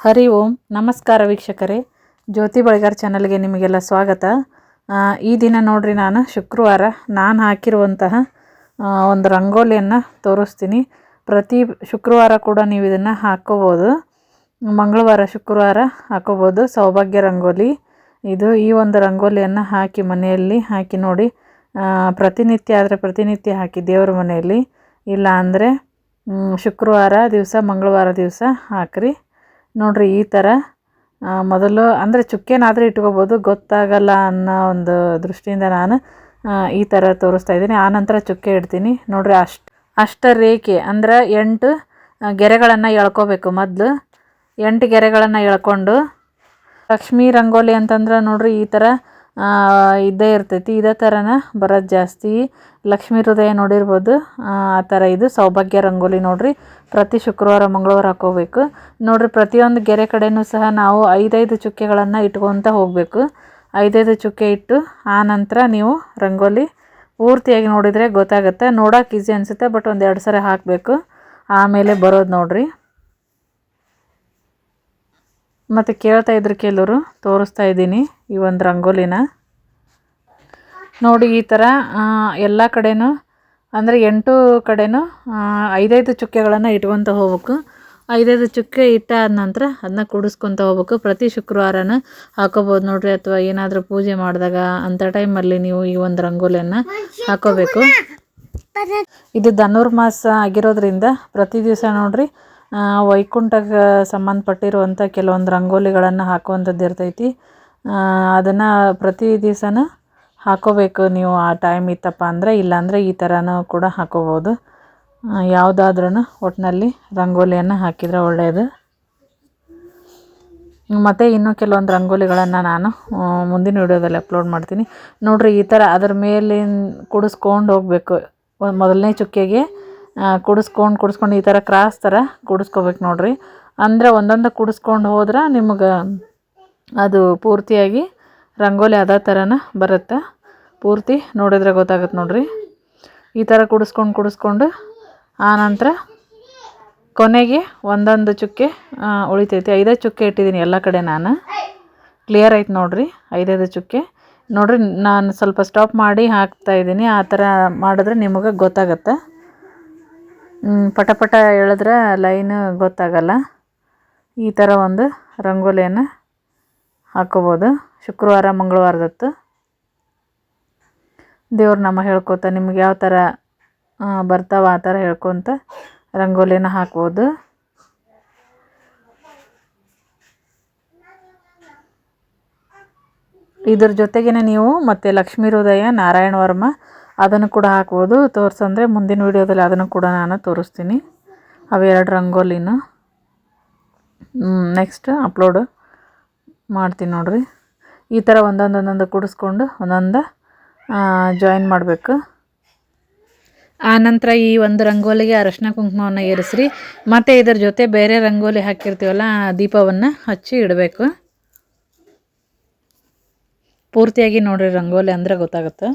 ಹರಿ ಓಂ. ನಮಸ್ಕಾರ ವೀಕ್ಷಕರೇ. ಜ್ಯೋತಿ ಬಳಿಗಾರ್ ಚಾನಲ್ಗೆ ನಿಮಗೆಲ್ಲ ಸ್ವಾಗತ. ಈ ದಿನ ನೋಡ್ರಿ ನಾನು ಶುಕ್ರವಾರ ನಾನು ಹಾಕಿರುವಂತಹ ಒಂದು ರಂಗೋಲಿಯನ್ನು ತೋರಿಸ್ತೀನಿ. ಪ್ರತಿ ಶುಕ್ರವಾರ ಕೂಡ ನೀವು ಇದನ್ನು ಹಾಕ್ಕೋಬೋದು ಮಂಗಳವಾರ ಶುಕ್ರವಾರ ಹಾಕೋಬೋದು. ಸೌಭಾಗ್ಯ ರಂಗೋಲಿ. ಇದು ಈ ಒಂದು ರಂಗೋಲಿಯನ್ನು ಹಾಕಿ ಮನೆಯಲ್ಲಿ ಹಾಕಿ ನೋಡಿ ಪ್ರತಿನಿತ್ಯ ಆದರೆ ಪ್ರತಿನಿತ್ಯ ಹಾಕಿ ದೇವರ ಮನೆಯಲ್ಲಿ. ಇಲ್ಲ ಅಂದರೆ ಶುಕ್ರವಾರ ದಿವಸ, ಮಂಗಳವಾರ ದಿವಸ ಹಾಕ್ರಿ. ನೋಡ್ರಿ ಈ ಥರ ಮೊದಲು ಅಂದರೆ ಚುಕ್ಕೆನಾದರೂ ಇಟ್ಕೋಬೋದು, ಗೊತ್ತಾಗಲ್ಲ ಅನ್ನೋ ಒಂದು ದೃಷ್ಟಿಯಿಂದ ನಾನು ಈ ಥರ ತೋರಿಸ್ತಾ ಇದ್ದೀನಿ. ಆನಂತರ ಚುಕ್ಕೆ ಇಡ್ತೀನಿ. ನೋಡಿರಿ ಅಷ್ಟು, ಅಷ್ಟ ರೇಖೆ ಅಂದ್ರೆ ಎಂಟು ಗೆರೆಗಳನ್ನು ಎಳ್ಕೋಬೇಕು ಮೊದಲು. ಎಂಟು ಗೆರೆಗಳನ್ನು ಎಳ್ಕೊಂಡು, ಲಕ್ಷ್ಮೀ ರಂಗೋಲಿ ಅಂತಂದ್ರೆ ನೋಡ್ರಿ ಈ ಥರ ಇದ್ದೇ ಇರ್ತೈತಿ. ಇದೇ ಥರನ ಬರೋದು ಜಾಸ್ತಿ. ಲಕ್ಷ್ಮೀ ಹೃದಯ ನೋಡಿರ್ಬೋದು. ಆ ಥರ ಇದು ಸೌಭಾಗ್ಯ ರಂಗೋಲಿ ನೋಡ್ರಿ. ಪ್ರತಿ ಶುಕ್ರವಾರ, ಮಂಗಳವಾರ ಹಾಕೋಬೇಕು. ನೋಡ್ರಿ, ಪ್ರತಿಯೊಂದು ಗೆರೆ ಕಡೆಯೂ ಸಹ ನಾವು ಐದೈದು ಚುಕ್ಕೆಗಳನ್ನು ಇಟ್ಕೊತ ಹೋಗಬೇಕು. ಐದೈದು ಚುಕ್ಕೆ ಇಟ್ಟು ಆ ನಂತರ ನೀವು ರಂಗೋಲಿ ಪೂರ್ತಿಯಾಗಿ ನೋಡಿದರೆ ಗೊತ್ತಾಗುತ್ತೆ. ನೋಡೋಕೆ ಈಸಿ ಅನಿಸುತ್ತೆ, ಬಟ್ ಒಂದು ಎರಡು ಸರಿ ಹಾಕಬೇಕು. ಆಮೇಲೆ ಬರೋದು ನೋಡ್ರಿ. ಮತ್ತು ಕೇಳ್ತಾ ಇದ್ರು ಕೆಲವರು, ತೋರಿಸ್ತಾ ಇದ್ದೀನಿ ಈ ಒಂದು ರಂಗೋಲಿನ. ನೋಡಿ, ಈ ಥರ ಎಲ್ಲ ಕಡೆನೂ, ಅಂದರೆ ಎಂಟು ಕಡೆನೂ ಐದೈದು ಚುಕ್ಕೆಗಳನ್ನು ಇಟ್ಕೊತ ಹೋಗ್ಬೇಕು. ಐದೈದು ಚುಕ್ಕೆ ಇಟ್ಟಾದ ನಂತರ ಅದನ್ನ ಕೂಡಿಸ್ಕೊತ ಹೋಗ್ಬೇಕು. ಪ್ರತಿ ಶುಕ್ರವಾರನ ಹಾಕೋಬೋದು ನೋಡಿರಿ, ಅಥವಾ ಏನಾದರೂ ಪೂಜೆ ಮಾಡಿದಾಗ ಅಂಥ ಟೈಮಲ್ಲಿ ನೀವು ಈ ಒಂದು ರಂಗೋಲಿಯನ್ನು ಹಾಕೋಬೇಕು. ಇದು ಧನುರ್ಮಾಸ ಆಗಿರೋದ್ರಿಂದ ಪ್ರತಿ ದಿವಸ ನೋಡ್ರಿ ವೈಕುಂಠಕ್ಕೆ ಸಂಬಂಧಪಟ್ಟಿರುವಂಥ ಕೆಲವೊಂದು ರಂಗೋಲಿಗಳನ್ನು ಹಾಕುವಂಥದ್ದು ಇರ್ತೈತಿ. ಅದನ್ನು ಪ್ರತಿ ದಿವ್ಸನೂ ಹಾಕೋಬೇಕು ನೀವು ಆ ಟೈಮ್ ಇತ್ತಪ್ಪ ಅಂದರೆ, ಇಲ್ಲಾಂದರೆ ಈ ಥರನೂ ಕೂಡ ಹಾಕೋಬೋದು. ಯಾವುದಾದ್ರೂ ಒಟ್ಟಿನಲ್ಲಿ ರಂಗೋಲಿಯನ್ನು ಹಾಕಿದರೆ ಒಳ್ಳೆಯದು ಮತ್ತು ಇನ್ನೂ ಕೆಲವೊಂದು ರಂಗೋಲಿಗಳನ್ನು ನಾನು ಮುಂದಿನ ವಿಡಿಯೋದಲ್ಲಿ ಅಪ್ಲೋಡ್ ಮಾಡ್ತೀನಿ. ನೋಡಿರಿ, ಈ ಥರ ಅದ್ರ ಮೇಲಿನ ಕುಡಿಸ್ಕೊಂಡು ಹೋಗಬೇಕು. ಮೊದಲನೇ ಚುಕ್ಕೆಗೆ ಕುಡಿಸ್ಕೊಂಡು ಕುಡಿಸ್ಕೊಂಡು ಈ ಥರ ಕ್ರಾಸ್ ಥರ ಕುಡಿಸ್ಕೋಬೇಕು ನೋಡಿರಿ. ಅಂದರೆ ಒಂದೊಂದು ಕುಡಿಸ್ಕೊಂಡು ಹೋದ್ರೆ ನಿಮ್ಗೆ ಅದು ಪೂರ್ತಿಯಾಗಿ ರಂಗೋಲಿ ಅದೇ ಥರನ ಬರುತ್ತೆ. ಪೂರ್ತಿ ನೋಡಿದ್ರೆ ಗೊತ್ತಾಗುತ್ತೆ ನೋಡಿರಿ. ಈ ಥರ ಕುಡಿಸ್ಕೊಂಡು ಕುಡಿಸ್ಕೊಂಡು ಆನಂತರ ಕೊನೆಗೆ ಒಂದೊಂದು ಚುಕ್ಕೆ ಉಳಿತೈತಿ. ಐದೇ ಚುಕ್ಕೆ ಇಟ್ಟಿದ್ದೀನಿ ಎಲ್ಲ ಕಡೆ ನಾನು. ಕ್ಲಿಯರ್ ಆಯ್ತು ನೋಡಿರಿ ಐದೈದು ಚುಕ್ಕೆ. ನೋಡಿರಿ ನಾನು ಸ್ವಲ್ಪ ಸ್ಟಾಪ್ ಮಾಡಿ ಹಾಕ್ತಾ ಇದ್ದೀನಿ. ಆ ಥರ ಮಾಡಿದ್ರೆ ನಿಮಗೆ ಗೊತ್ತಾಗತ್ತೆ. ಪಟ ಪಟ ಎಳೆದ್ರೆ ಲೈನ್ ಗೊತ್ತಾಗಲ್ಲ. ಈ ಥರ ಒಂದು ರಂಗೋಲಿಯನ್ನು ಹಾಕೋಬೋದು. ಶುಕ್ರವಾರ ಮಂಗಳವಾರದತ್ತು ದೇವ್ರ ನಾಮ ಹೇಳ್ಕೊತ ನಿಮ್ಗೆ ಯಾವ ಥರ ಬರ್ತಾವ ಆ ಥರ ಹೇಳ್ಕೊತ ರಂಗೋಲಿನ ಹಾಕ್ಬೋದು. ಇದ್ರ ಜೊತೆಗೇನೆ ನೀವು ಮತ್ತು ಲಕ್ಷ್ಮೀ ಹೃದಯ, ನಾರಾಯಣ ವರ್ಮ ಅದನ್ನು ಕೂಡ ಹಾಕ್ಬೋದು. ತೋರಿಸಂದ್ರೆ ಮುಂದಿನ ವೀಡಿಯೋದಲ್ಲಿ ಅದನ್ನು ಕೂಡ ನಾನು ತೋರಿಸ್ತೀನಿ. ಅವೆರಡು ರಂಗೋಲಿನ ನೆಕ್ಸ್ಟ್ ಅಪ್ಲೋಡ್ ಮಾಡ್ತೀನಿ ನೋಡಿರಿ. ಈ ಥರ ಒಂದೊಂದು ಒಂದೊಂದು ಕೂಡಿಸ್ಕೊಂಡು ಒಂದೊಂದು ಜಾಯಿನ್ ಮಾಡಬೇಕು. ಆನಂತರ ಈ ಒಂದು ರಂಗೋಲಿಗೆ ಅರಶಿನ ಕುಂಕುಮವನ್ನು ಏರಿಸ್ರಿ. ಮತ್ತು ಇದರ ಜೊತೆ ಬೇರೆ ರಂಗೋಲಿ ಹಾಕಿರ್ತೀವಲ್ಲ ದೀಪವನ್ನು ಹಚ್ಚಿ ಇಡಬೇಕು. ಪೂರ್ತಿಯಾಗಿ ನೋಡಿರಿ ರಂಗೋಲಿ ಅಂದರೆ ಗೊತ್ತಾಗುತ್ತೆ.